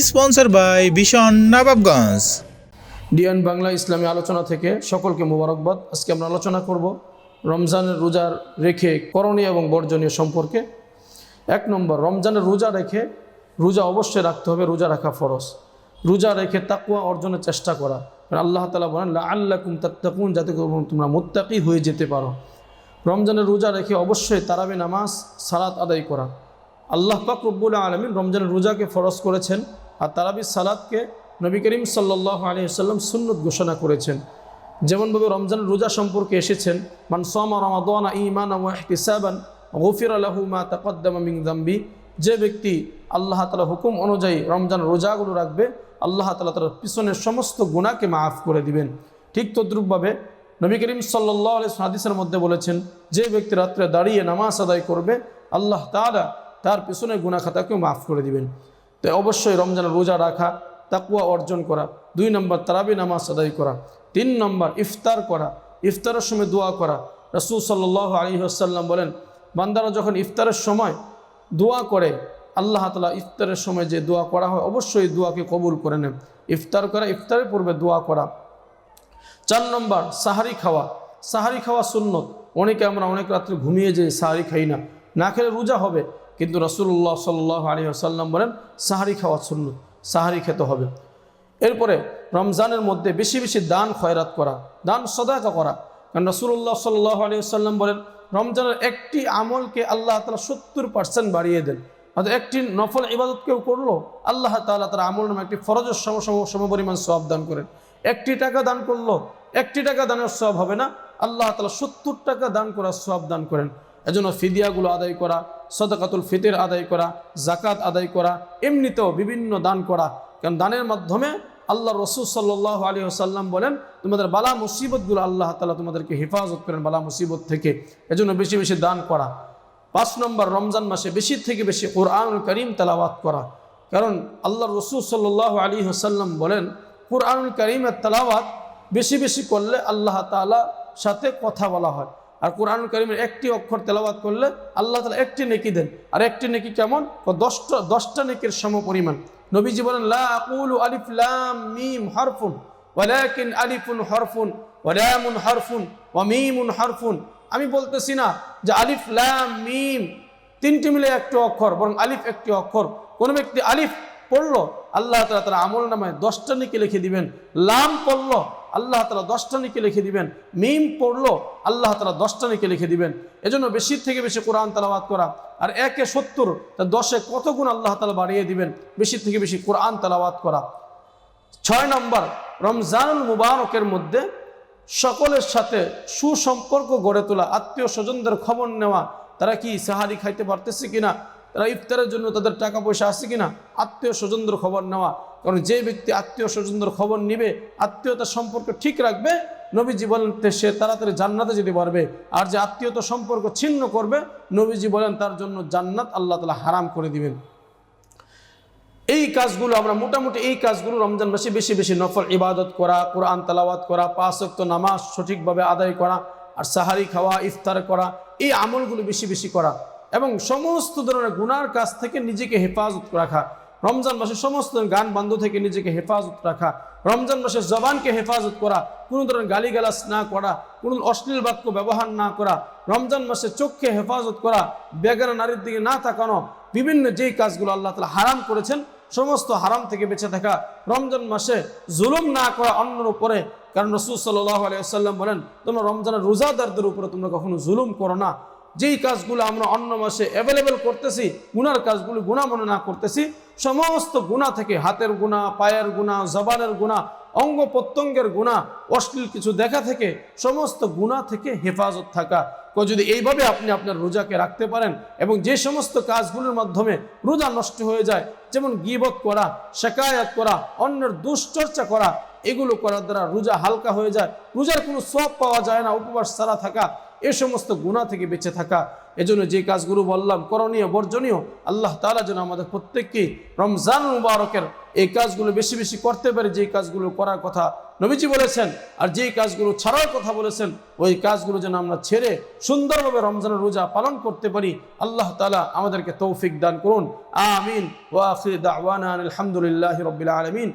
Sponsor by ভীষণ Nawabganj DNA Bangla ইসলামী আলোচনা থেকে সকলকে মোবারকবাদ। আজকে আমরা আলোচনা করব রমজানের রোজার রেখে করণীয় এবং বর্জনীয় সম্পর্কে। এক নম্বর, রমজানের রোজা রেখে রোজা অবশ্যই রাখতে হবে, রোজা রাখা ফরজ। রোজা রেখে তাকুয়া অর্জনের চেষ্টা করা। আল্লাহ তালা বলেন আল্লাহ কুম তাত্তাকুন যাতে তোমরা মুত্তাকি হয়ে যেতে পারো। রমজানের রোজা রেখে অবশ্যই তারাবি নামাজ, সালাত আদায় করা। আল্লাহ পাক রব্বুল আলমিন রমজানের রোজাকে ফরজ করেছেন আর তারাবি সালাদকে নবী করিম সাল্লাহ আলী সাল্লাম সুন্নত ঘোষণা করেছেন। যেমনভাবে রমজানের রোজা সম্পর্কে এসেছেন, মান সোমা রমাদানা ইমান ওয়াহতিসাবান গফির আলাহু মা তাকদ্দামা মিং দাম্বি যে ব্যক্তি আল্লাহ তালা হুকুম অনুযায়ী রমজান রোজাগুলো রাখবে, আল্লাহ তালা তার পিছনের সমস্ত গুণাকে মাফ করে দিবেন। ঠিক তদ্রুপভাবে নবী করিম সাল্লাহ আলী হাদিসের মধ্যে বলেছেন, যে ব্যক্তি রাত্রে দাঁড়িয়ে নামাজ আদায় করবে, আল্লাহ তালা তার পিছনে গুণা খাতাকেও মাফ করে দিবেন। তো অবশ্যই রমজানের রোজা রাখা তাকুয়া অর্জন করা, দুই নম্বর তারাবি নামাজ আদায় করা, তিন নম্বর ইফতার করা, ইফতারের সময় দোয়া করা। রসুল সাল্লাহ আলী আসাল্লাম বলেন, বান্দারা যখন ইফতারের সময় দোয়া করে, আল্লাহ তালা ইফতারের সময় যে দোয়া করা হয়, অবশ্যই দোয়াকে কবুল করে নেন। ইফতার করা, ইফতারের পূর্বে দোয়া করা। চার নম্বর, সাহারি খাওয়া। সাহারি খাওয়া সুন্নত। অনেকে আমরা অনেক রাত্রে ঘুমিয়ে যাই সাহারি খাই না। না খেলে রোজা হবে। কিন্তু রসুল্লাহ সাল্লাহ আলী আসাল্লাম বলেন, সাহারি খাওয়া সুন্নত, সাহারি খেতে হবে। এরপরে রমজানের মধ্যে বেশি বেশি দান খয়রাত করা, দান সদাকা করা। কারণ রসুল্লাহ সাল্লাহ আলী আসাল্লাম বলেন, রমজানের একটি আমলকে আল্লাহ তালা সত্তর পার্সেন্ট বাড়িয়ে দেন। অর্থাৎ একটি নফল ইবাদত কেউ করল, আল্লাহ তালা তার আমল নামে একটি ফরজের সম সম, সমপরিমাণ সব দান করেন। একটি টাকা দান করল, একটি টাকা দানের সব হবে না, আল্লাহ তালা সত্তর টাকা দান করার সব দান করেন। এজন্য ফিদিয়াগুলো আদায় করা, সদকাতুল ফিতের আদায় করা জাকাত আদায় করা, এমনিতেও বিভিন্ন দান করা। কারণ দানের মাধ্যমে আল্লাহ রসুল সাল্লাহ আলী আসাল্লাম বলেন, তোমাদের বালা মুসিবতগুলো আল্লাহ তালা তোমাদেরকে হেফাজত করেন বালা মুসিবত থেকে। এজন্য বেশি বেশি দান করা। পাঁচ নম্বর, রমজান মাসে বেশি থেকে বেশি কোরআনুল করিম তালাওয়াত করা। কারণ আল্লাহ রসুল সাল্লাহ আলী হাসাল্লাম বলেন, কোরআনুল করিমের তালাওয়াত বেশি বেশি করলে আল্লাহ তালা সাথে কথা বলা হয়। আর কোরআন করিমের একটি অক্ষর তেলাবাদ করলে আল্লাহ তালা একটি নেকি দেন। আর একটি নেকি কেমন? দশটা দশটা নেকির সম পরিমাণ নবীজি বলেন আলিফ লাম মিম হরফুন আলিফুন হরফুন হরফুন, ওয়া মিমুন হরফুন। আমি বলতেছি না যে আলিফ, লাম, মিম তিনটি মিলে একটি অক্ষর, বরং আলিফ একটি অক্ষর। কোন ব্যক্তি আলিফ পড়ল, আল্লাহ তালা তারা আমল নামায় দশটা নিকে লিখে দিবেন। লাম পড়ল আল্লাহ তালা দশটা নিকে লিখে দিবেন। মিম পড়ল, আল্লাহ তালা দশটা নিকে লিখে দিবেন। এজন্য বেশির থেকে বেশি কোরআন তালাবাদ করা। আর একে সত্তর, তা দশে কত গুণ আল্লাহ তালা বাড়িয়ে দিবেন? বেশি থেকে বেশি কোরআন তালাবাদ করা। ছয় নম্বর, রমজানুল মুবারকের মধ্যে সকলের সাথে সুসম্পর্ক গড়ে তোলা, আত্মীয় স্বজনদের খবর নেওয়া, তারা কি সাহারি খাইতে পারতেছে কিনা? তারা ইফতারের জন্য তাদের টাকা পয়সা আছে কিনা? আত্মীয় স্বজনদের খবর নেওয়া। কারণ যে ব্যক্তি আত্মীয় স্বজনদের খবর নিবে আত্মীয়তার সম্পর্ক ঠিক রাখবে, নবীজি বলেন সে তাড়াতাড়ি জান্নাতে যেতে পারবে। আর যে আত্মীয়তা সম্পর্ক ছিন্ন করবে, নবীজি বলেন তার জন্য জান্নাত আল্লাহ তালা হারাম করে দিবেন। এই কাজগুলো আমরা মোটামুটি এই কাজগুলো রমজান মাসে বেশি বেশি নফল ইবাদত করা, কোরআন তালাওয়াত করা পাঁচক্ত নামাজ সঠিকভাবে আদায় করা, আর সাহারি খাওয়া, ইফতার করা, এই আমলগুলো বেশি বেশি করা। এবং সমস্ত ধরনের গুনার কাছ থেকে নিজেকে হেফাজত রাখা। রমজান মাসে সমস্ত গান বান্ধ থেকে নিজেকে হেফাজত রাখা। রমজান মাসে জবানকে হেফাজত করা। কোনো ধরনের গালিগালাস না করা। কোনো অশ্লীল বাক্য ব্যবহার না করা। রমজান মাসে চোখকে হেফাজত করা। বেগানা নারীর দিকে না তাকানো। বিভিন্ন যেই কাজগুলো আল্লাহ তালা হারাম করেছেন, সমস্ত হারাম থেকে বেঁচে থাকা। রমজান মাসে জুলুম না করা অন্যর উপরে। কারণ রসুল সাল্লাহ আলিয়াল্লাম বলেন, তোমরা রমজানের রোজাদারদের উপরে তোমরা কখনো জুলুম করো না। যেই কাজগুলো আমরা অন্য মাসে অ্যাভেলেবেল করতেছি, গুনার কাজগুলো গুণা মনে না করতেছি, সমস্ত গুণা থেকে হাতের গুণা পায়ের গুণা জবানের গুণা অঙ্গ প্রত্যঙ্গের গুণা অশ্লীল কিছু দেখা থেকে, সমস্ত গুণা থেকে হেফাজত থাকা। যদি এইভাবে আপনি আপনার রোজাকে রাখতে পারেন এবং যে সমস্ত কাজগুলোর মাধ্যমে রোজা নষ্ট হয়ে যায়, যেমন গিবত করা, শেকায়াত করা, অন্যের দুশ্চর্চা করা, এগুলো করার দ্বারা রোজা হালকা হয়ে যায়। রোজার কোনো সব পাওয়া যায় না, উপবাস ছাড়া থাকা। এ সমস্ত গুণা থেকে বেঁচে থাকা। এজন্য যে কাজগুলো বললাম, করণীয়, বর্জনীয়, আল্লাহ তালা যেন আমাদের প্রত্যেককে রমজান মুবারকের এই কাজগুলো বেশি বেশি করতে পারে, যে কাজগুলো করার কথা নবীজি বলেছেন আর যেই কাজগুলো ছাড়ার কথা বলেছেন, ওই কাজগুলো যেন আমরা ছেড়ে সুন্দরভাবে রমজানের রোজা পালন করতে পারি। আল্লাহ তালা আমাদেরকে তৌফিক দান করুন। আমিন। ওয়াখির দাওয়ানা আলহামদুলিল্লাহ রবিল আলমিন।